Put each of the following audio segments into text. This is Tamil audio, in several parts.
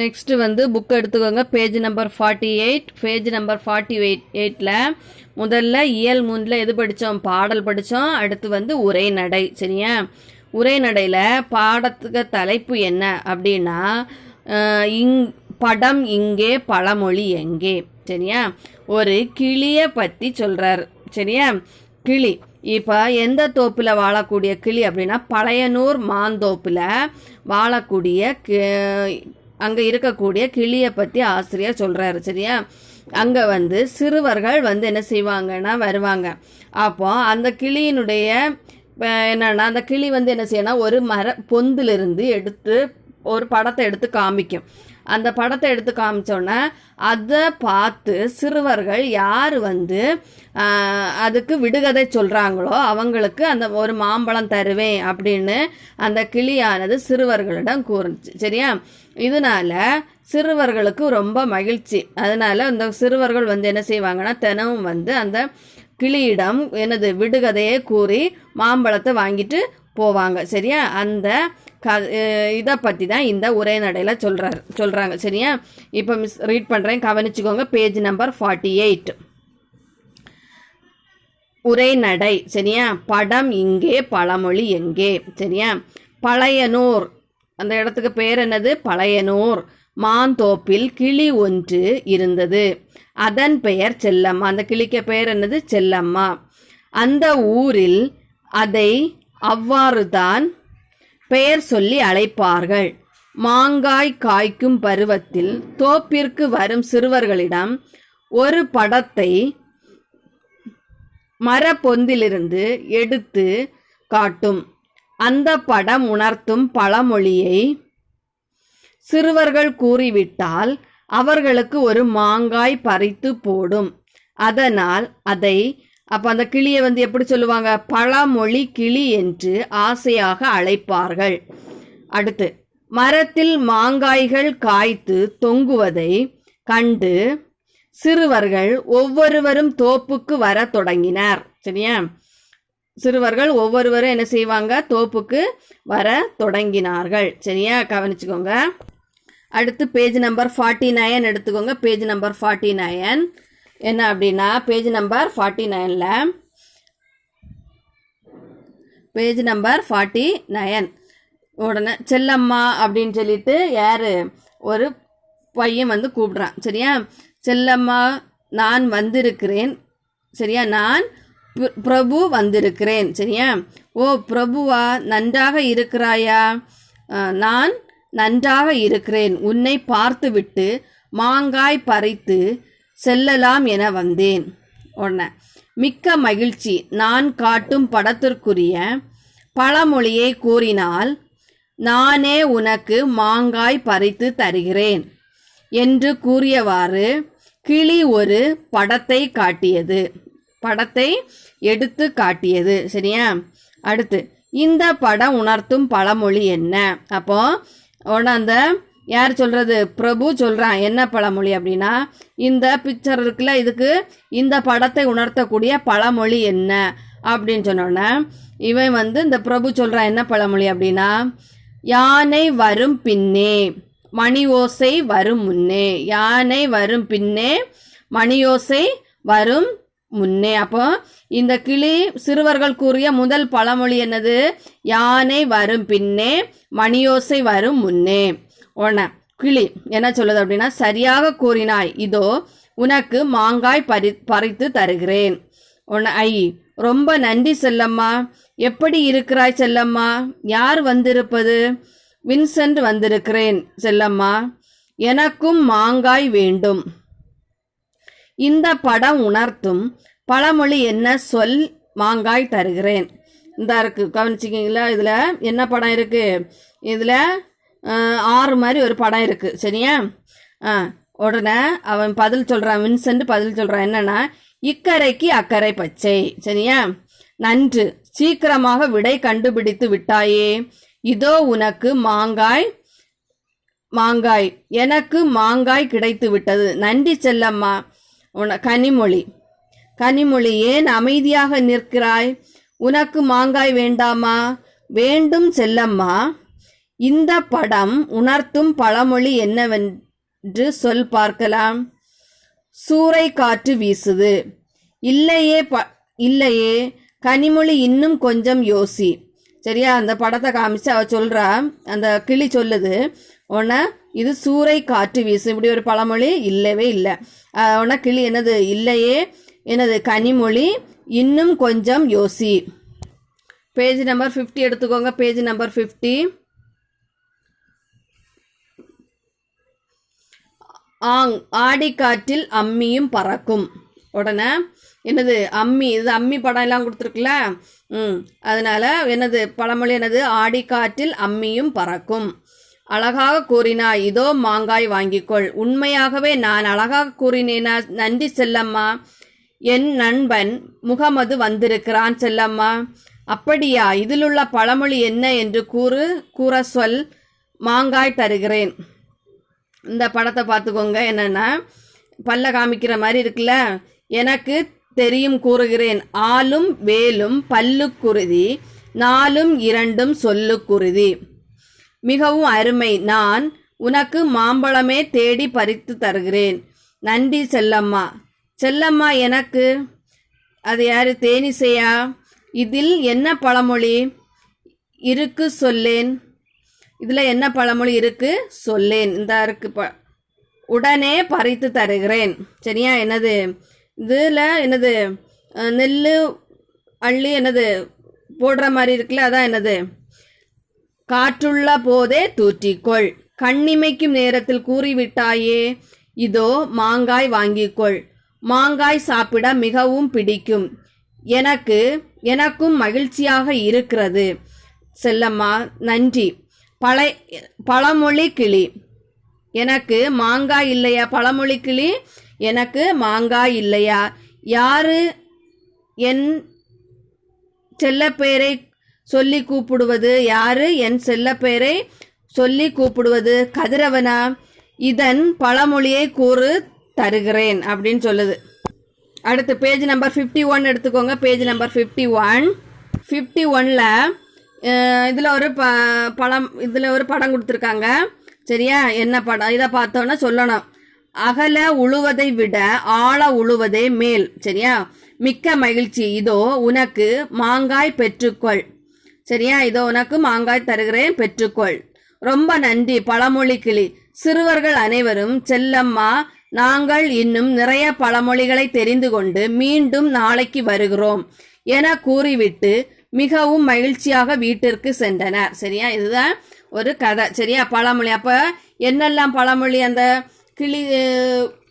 நெக்ஸ்ட் வந்து புக் எடுத்துக்கோங்க. Page number forty eight page number forty eight எயிட்டில் முதல்ல இயல் மூன்றில் எது படித்தோம்? பாடல் படித்தோம். அடுத்து வந்து உரை நடை. சரியா? உரை நடையில் பாடத்துக்கு தலைப்பு என்ன? அப்படின்னா இங் படம் இங்கே பழமொழி எங்கே? சரியா? ஒரு கிளியை பற்றி சொல்கிறார் சரியா? கிளி. இப்போ எந்த தோப்பில் வாழக்கூடிய கிளி அப்படின்னா பழையனூர் மாந்தோப்பில் வாழக்கூடிய அங்கே இருக்கக்கூடிய கிளியை பற்றி ஆசிரியர் சொல்கிறாரு சரியா? அங்கே வந்து சிறுவர்கள் வந்து என்ன செய்வாங்கன்னா வருவாங்க. அப்போ அந்த கிளியினுடைய இப்போ என்னென்னா அந்த கிளி வந்து என்ன செய்யணும் ஒரு மர பொந்திலிருந்து எடுத்து ஒரு படத்தை எடுத்து காமிக்கும். அந்த படத்தை எடுத்து காமிச்சோன்னே அதை பார்த்து சிறுவர்கள் யார் வந்து அதுக்கு விடுகதை சொல்கிறாங்களோ அவங்களுக்கு அந்த ஒரு மாம்பழம் தருவேன் அப்படின்னு அந்த கிளியானது சிறுவர்களிடம் கூறுச்சு. சரியா? இதனால சிறுவர்களுக்கு ரொம்ப மகிழ்ச்சி. அதனால அந்த சிறுவர்கள் வந்து என்ன செய்வாங்கன்னா தினமும் வந்து அந்த கிளியிடம் என்னது விடுகதையை கூறி மாம்பழத்தை வாங்கிட்டு போவாங்க சரியா? அந்த க இதை பற்றி தான் இந்த உரைநடையில் சொல்கிறார் சொல்கிறாங்க சரியா? இப்போ மிஸ் ரீட் பண்ணுறேன் கவனிச்சுக்கோங்க பேஜ் நம்பர் ஃபார்ட்டி எயிட் உரைநடை சரியா? படம் இங்கே பழமொழி எங்கே சரியா? பழையனூர் அந்த இடத்துக்கு பேர் என்னது? பழையனூர். மாந்தோப்பில் கிளி ஒன்று இருந்தது. அதன் பெயர் செல்லம்மா. அந்த கிளிக்கு பெயர் என்னது? செல்லம்மா. அந்த ஊரில் அதை அவ்வாறுதான் பெயர் சொல்லி அழைப்பார்கள். மாங்காய் காய்க்கும் பருவத்தில் தோப்பிற்கு வரும் சிறுவர்களிடம் ஒரு படத்தை மரப்பொந்திலிருந்து எடுத்து காட்டும். அந்த படம் உணர்த்தும் பழமொழியை சிறுவர்கள் கூறிவிட்டால் அவர்களுக்கு ஒரு மாங்காய் பறித்து போடும். அதனால் அதை அப்போ அந்த கிளியை வந்து எப்படி சொல்லுவாங்க? பழமொழி கிளி என்று ஆசையாக அழைப்பார்கள். அடுத்து மரத்தில் மாங்காய்கள் காய்த்து தொங்குவதை கண்டு சிறுவர்கள் ஒவ்வொருவரும் தோப்புக்கு வர தொடங்கினர். சரியா? சிறுவர்கள் ஒவ்வொருவரும் என்ன செய்வாங்க? தோப்புக்கு வர தொடங்கினார்கள். சரியா? கவனிச்சுக்கோங்க. அடுத்து பேஜ் நம்பர் ஃபார்ட்டி நைன் எடுத்துக்கோங்க. பேஜ் நம்பர் ஃபார்ட்டி நைன் என்ன அப்படின்னா பேஜ் நம்பர் ஃபார்ட்டி நைனில் பேஜ் நம்பர் ஃபார்ட்டி நயன் உடனே செல்லம்மா அப்படின்னு சொல்லிட்டு யார்? ஒரு பையன் வந்து கூப்பிட்றான். சரியா? செல்லம்மா நான் வந்திருக்கிறேன். சரியா? நான் பிரபு வந்திருக்கிறேன். சரியா? ஓ பிரபுவா நன்றாக இருக்கிறாயா? நான் நன்றாக இருக்கிறேன். உன்னை பார்த்துவிட்டு மாங்காய் பறித்து செல்லலாம் என வந்தேன். ஒன்று மிக்க மகிழ்ச்சி. நான் காட்டும் படத்திற்குரிய பழமொழியை கூறினால் நானே உனக்கு மாங்காய் பறித்து தருகிறேன் என்று கூறியவாறு கிளி ஒரு படத்தை காட்டியது. படத்தை எடுத்து காட்டியது. சரியா? அடுத்து இந்த படம் உணர்த்தும் பழமொழி என்ன? அப்போ உடனே அந்த யார் சொல்கிறது பிரபு சொல்கிறான் என்ன பழமொழி அப்படின்னா இந்த பிக்சர் இருக்குல்ல இதுக்கு இந்த படத்தை உணர்த்தக்கூடிய பழமொழி என்ன? அப்படின்னு சொன்னோன்னே இவன் வந்து இந்த பிரபு சொல்கிறான் என்ன பழமொழி அப்படின்னா யானை வரும் பின்னே மணி ஓசை வரும் முன்னே யானை வரும் பின்னே மணியோசை வரும் முன்னே. அப்போ இந்த கிளி சிறுவர்கள் கூறிய முதல் பழமொழி என்னது? யானை வரும் பின்னே மணியோசை வரும் முன்னே. உடனே கிளி. என்ன சொல்லுது அப்படின்னா சரியாக கூறினாய். இதோ உனக்கு மாங்காய் பறி பறித்து தருகிறேன். உன்னை ஐ. ரொம்ப நன்றி செல்லம்மா. எப்படி இருக்கிறாய் செல்லம்மா? யார் வந்திருப்பது? வின்சென்ட் வந்திருக்கிறேன் செல்லம்மா. எனக்கும் மாங்காய் வேண்டும். இந்த படம் உணர்த்தும் பழமொழி என்ன? சொல் மாங்காய் தருகிறேன். இந்த இருக்கு. கவனிச்சிக்கிங்களா? இதில் என்ன படம் இருக்கு? இதில் ஆறு மாதிரி ஒரு படம் இருக்கு. சரியா? ஆ உடனே அவன் பதில் சொல்கிறான் வின்சென்ட் பதில் சொல்கிறான் என்னன்னா இக்கரைக்கு அக்கறை பச்சை. சரியா? நன்று. சீக்கிரமாக விடை கண்டுபிடித்து விட்டாயே. இதோ உனக்கு மாங்காய் மாங்காய். எனக்கு மாங்காய் கிடைத்து விட்டது. நன்றி செல்லம்மா. உன கனிமொழி. கனிமொழி ஏன் அமைதியாக நிற்கிறாய்? உனக்கு மாங்காய் வேண்டாமா? வேண்டும் செல்லம்மா. இந்த படம் உணர்த்தும் பழமொழி என்னவென்று சொல் பார்க்கலாம். சூறை காற்று வீசுது. இல்லையே ப இல்லையே கனிமொழி இன்னும் கொஞ்சம் யோசி. சரியா? அந்த படத்தை காமிச்சு அவ சொல்றா அந்த கிளி சொல்லுது உடனே இது சூறை காற்று வீசு இப்படி ஒரு பழமொழி இல்லவே இல்லை. உடனே கிளி என்னது? இல்லையே என்னது கனிமொழி இன்னும் கொஞ்சம் யோசி. பேஜ் நம்பர் ஃபிஃப்டி எடுத்துக்கோங்க. Page number fifty. ஆங் ஆடிக்காற்றில் அம்மியும் பறக்கும். உடனே என்னது அம்மி இது அம்மி படம் எல்லாம் கொடுத்துருக்குல்ல? ம் அதனால் என்னது பழமொழி என்னது? ஆடிக்காற்றில் அம்மியும் பறக்கும். அழகாக கூறினாய் இதோ மாங்காய் வாங்கிக்கொள். உண்மையாகவே நான் அழகாக கூறினேனா? நன்றி செல்லம்மா. என் நண்பன் முகமது வந்திருக்கிறான் செல்லம்மா. அப்படியா இதிலுள்ள பழமொழி என்ன என்று கூறு கூற சொல் மாங்காய் தருகிறேன். இந்த படத்தை பார்த்துக்கோங்க. என்னென்னா பல்ல காமிக்கிற மாதிரி இருக்குல்ல? எனக்கு தெரியும் கூறுகிறேன். ஆளும் வேலும் பல்லுக்குருதி நாலும் இரண்டும் சொல்லுக்குருதி மிகவும் அருமை. நான் உனக்கு மாம்பழமே தேடி பறித்து தருகிறேன். நன்றி செல்லம்மா. செல்லம்மா எனக்கு அது யார்? தேனிசையா? இதில் என்ன பழமொழி? இருக்கு சொல்லேன். இதில் என்ன பழமொழி இருக்கு? சொல்லேன். இந்த இருக்கு ப உடனே பறித்து தருகிறேன். சரியா? என்னது? இதில் என்னது? நெல் அள்ளி என்னது? போடுற மாதிரி இருக்குல்ல அதான் என்னது? காற்றுள்ள போதே தூற்றிக்கொள். கண்ணிமைக்கும் நேரத்தில் கூறிவிட்டாயே இதோ மாங்காய் வாங்கிக்கொள். மாங்காய் சாப்பிட மிகவும் பிடிக்கும். எனக்கு எனக்கும் மகிழ்ச்சியாக இருக்கிறது. செல்லம்மா நன்றி. பழ பழமொழி கிளி. எனக்கு மாங்காய் இல்லையா? பழமொழி கிளி? எனக்கு மாங்காய் இல்லையா? யாரு என் செல்லப்பேரை சொல்லி கூப்பிடுவது? யாரு என் செல்லப்பேரை சொல்லி கூப்பிடுவது? கதிரவனா இதன் பழமொழியை கூறு தருகிறேன் அப்படின்னு சொல்லுது. அடுத்து பேஜ் நம்பர் ஃபிஃப்டி ஒன் எடுத்துக்கோங்க. Page number fifty one fifty ஒனில் இதில் ஒரு ப படம் இதில் ஒரு படம் கொடுத்துருக்காங்க. சரியா? என்ன படம்? இதை பார்த்தோன்னா சொல்லணும். அகல உழுவதை விட ஆழ உழுவதே மேல். சரியா? மிக்க மகிழ்ச்சி. இதோ உனக்கு மாங்காய் பெற்றுக்கொள். சரியா? இதோ உனக்கு மாங்காய் தருகிறேன் பெற்றுக்கொள். ரொம்ப நன்றி. பழமொழி கிளி. சிறுவர்கள் அனைவரும் செல்லம்மா நாங்கள் இன்னும் நிறைய பழமொழிகளை தெரிந்து கொண்டு மீண்டும் நாளைக்கு வருகிறோம் என கூறிவிட்டு மிகவும் மகிழ்ச்சியாக வீட்டிற்கு சென்றனர். சரியா? இதுதான் ஒரு கதை. சரியா? பழமொழி. அப்ப என்னெல்லாம் பழமொழி அந்த கிளி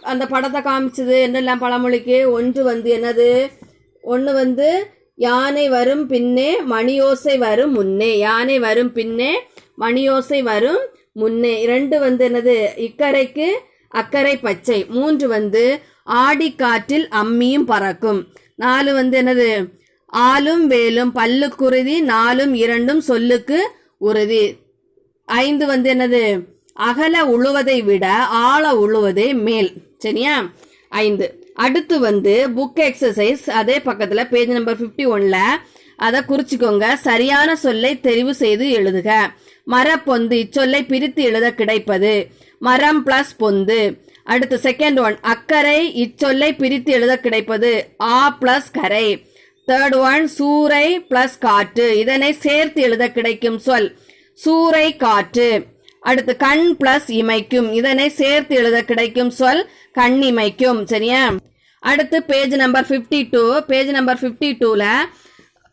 அந்த படத்தை காமிச்சது? என்னெல்லாம் பழமொழிக்கு? ஒன்று வந்து என்னது? ஒன்று வந்து யானை வரும் பின்னே மணியோசை வரும் முன்னே. யானை வரும் பின்னே மணியோசை வரும் முன்னே. இரண்டு வந்து என்னது? இக்கரைக்கு அக்கறை பச்சை. மூன்று வந்து ஆடிக்காற்றில் அம்மியும் பறக்கும். நாலு வந்து என்னது? ஆலும் வேலும் பல்லுக்குருதி நாலும் இரண்டும் சொல்லுக்கு உறுதி. ஐந்து வந்து என்னது? அகல உழுவதை விட ஆழ உழுவதே மேல். சரியா? ஐந்து. அடுத்து வந்து புக் எக்ஸசைஸ் அதே பக்கத்துல பேஜ் நம்பர் 51 ஒன்ல அதை குறிச்சுக்கோங்க. சரியான சொல்லை தெரிவு செய்து எழுதுக. மரப்பொந்து இச்சொல்லை பிரித்து எழுத கிடைப்பது. மரம் பிளஸ் பொந்து. அடுத்து செகண்ட் ஒன் அக்கறை இச்சொல்லை பிரித்து எழுத கிடைப்பது. ஆ பிளஸ் கரை. தேர்ட் ஒன் சூறை பிளஸ் காற்று. இதனை சேர்த்து எழுத கிடைக்கும் சொல். சூறை காற்று. அடுத்து கண் பிளஸ் இமைக்கும். இதனை சேர்த்து எழுத கிடைக்கும் சொல் கண் இமைக்கும். சரியா? அடுத்து page number 52 two page number fifty டூவில்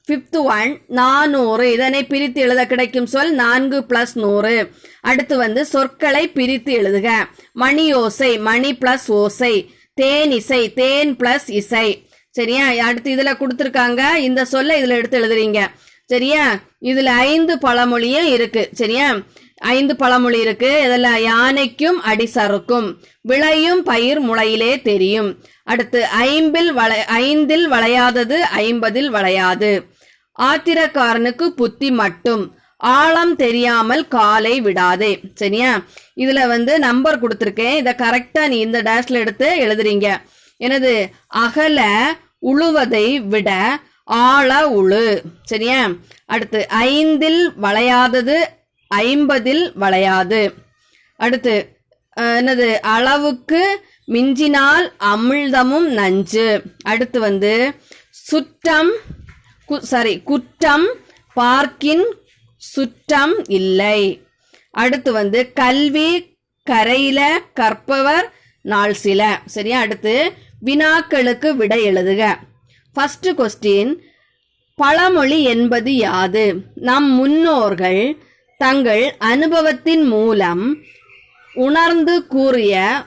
ஃபிஃப்த் ஒன் நானூறு. இதனை பிரித்து எழுத கிடைக்கும் சொல் நான்கு பிளஸ் நூறு. அடுத்து வந்து சொற்களை பிரித்து எழுதுக. மணி ஓசை மணி பிளஸ் ஓசை. தேன் இசை தேன் பிளஸ் இசை. சரியா? அடுத்து இதுல கொடுத்துருக்காங்க. இந்த சொல்ல இதுல எடுத்து எழுதுறீங்க. சரியா? இதுல ஐந்து பழமொழியும் இருக்கு. சரியா? ஐந்து பழமொழி இருக்கு. இதுல யானைக்கும் அடிசறுக்கும். விளையும் பயிர் முளையிலே தெரியும். அடுத்து ஐம்பில் வளை ஐந்தில் வளையாதது ஐம்பதில் வளையாது. ஆத்திரக்காரனுக்கு புத்தி மட்டும். ஆழம் தெரியாமல் காலை விடாதே. சரியா? இதுல வந்து நம்பர் கொடுத்துருக்கேன். இதை கரெக்டா நீ இந்த டேஷ்ல எடுத்து எழுதுறீங்க. எனது அகல உழுவதை விட ஆழ உழு. சரியா? அடுத்து ஐந்தில் வளையாதது ஐம்பதில் வளையாது. அடுத்து என்னது? அளவுக்கு மிஞ்சினால் அமிழ்தமும் நஞ்சு. அடுத்து வந்து சுற்றம் கு சாரி குற்றம் பார்க்கின் சுற்றம் இல்லை. அடுத்து வந்து கல்வி கரையில கற்பவர் நாள் சில. சரியா? அடுத்து வினாக்களுக்கு விடை எழுதுக. ஃபர்ஸ்ட் கொஸ்டின் பழமொழி என்பது யாது? நம் முன்னோர்கள் தங்கள் அனுபவத்தின் மூலம் உணர்ந்து கூறிய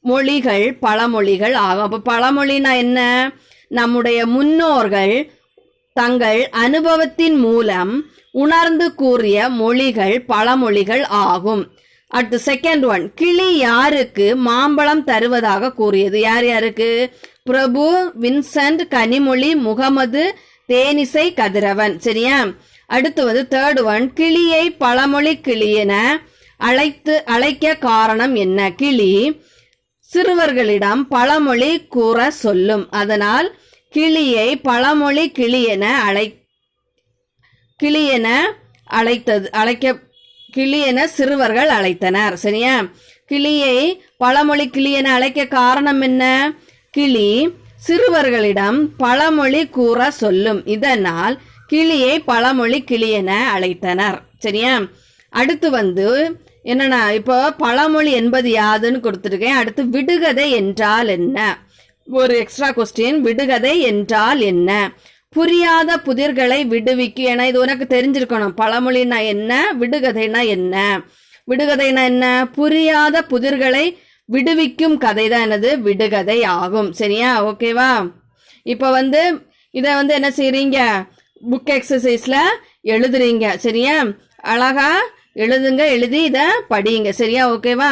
மொழிகள் பழமொழிகள் ஆகும். அப்போ பழமொழினா என்ன? நம்முடைய முன்னோர்கள் தங்கள் அனுபவத்தின் மூலம் உணர்ந்து கூறிய மொழிகள் பழமொழிகள் ஆகும். அடுத்து செகண்ட் ஒன் கிளி யாருக்கு மாம்பழம் தருவதாக கூறியது? யார் யாருக்கு? பிரபு வின்சென்ட் கனிமொழி முகமது தேனிசை கதிரவன். சரியா? அடுத்து வந்து தேர்ட் ஒன் கிளியை பழமொழி கிளி என அழைத்து அழைக்க காரணம் என்ன? கிளி சிறுவர்களிடம் பழமொழி கூற சொல்லும். அதனால் கிளியை பழமொழி கிளி என அழை கிளி என அழைத்தது அழைக்க கிளி என சிறுவர்கள் அழைத்தனர். சரியா? கிளியை பழமொழி கிளி என அழைக்க காரணம் என்ன? கிளி சிறுவர்களிடம் பழமொழி கூற சொல்லும். இதனால் கிளியை பழமொழி கிளி என அழைத்தனர். சரியா? அடுத்து வந்து என்னன்னா இப்போ பழமொழி என்பது யாதுன்னு கொடுத்துருக்கேன். அடுத்து விடுகதை என்றால் என்ன? ஒரு எக்ஸ்ட்ரா கொஸ்டின் விடுகதை என்றால் என்ன? புரியாத புதிர்களை விடுவிக்கு என இது உனக்கு தெரிஞ்சிருக்கணும். பழமொழினா என்ன? விடுகதைனா என்ன? விடுகதைனா என்ன? புரியாத புதிர்களை விடுவிக்கும் கதை தான் எனது விடுகதை ஆகும். சரியா? ஓகேவா? இப்போ வந்து இதை வந்து என்ன செய்கிறீங்க புக் எக்ஸசைஸில் எழுதுறீங்க. சரியா? அழகா எழுதுங்க எழுதி இதை படியுங்க. சரியா? ஓகேவா?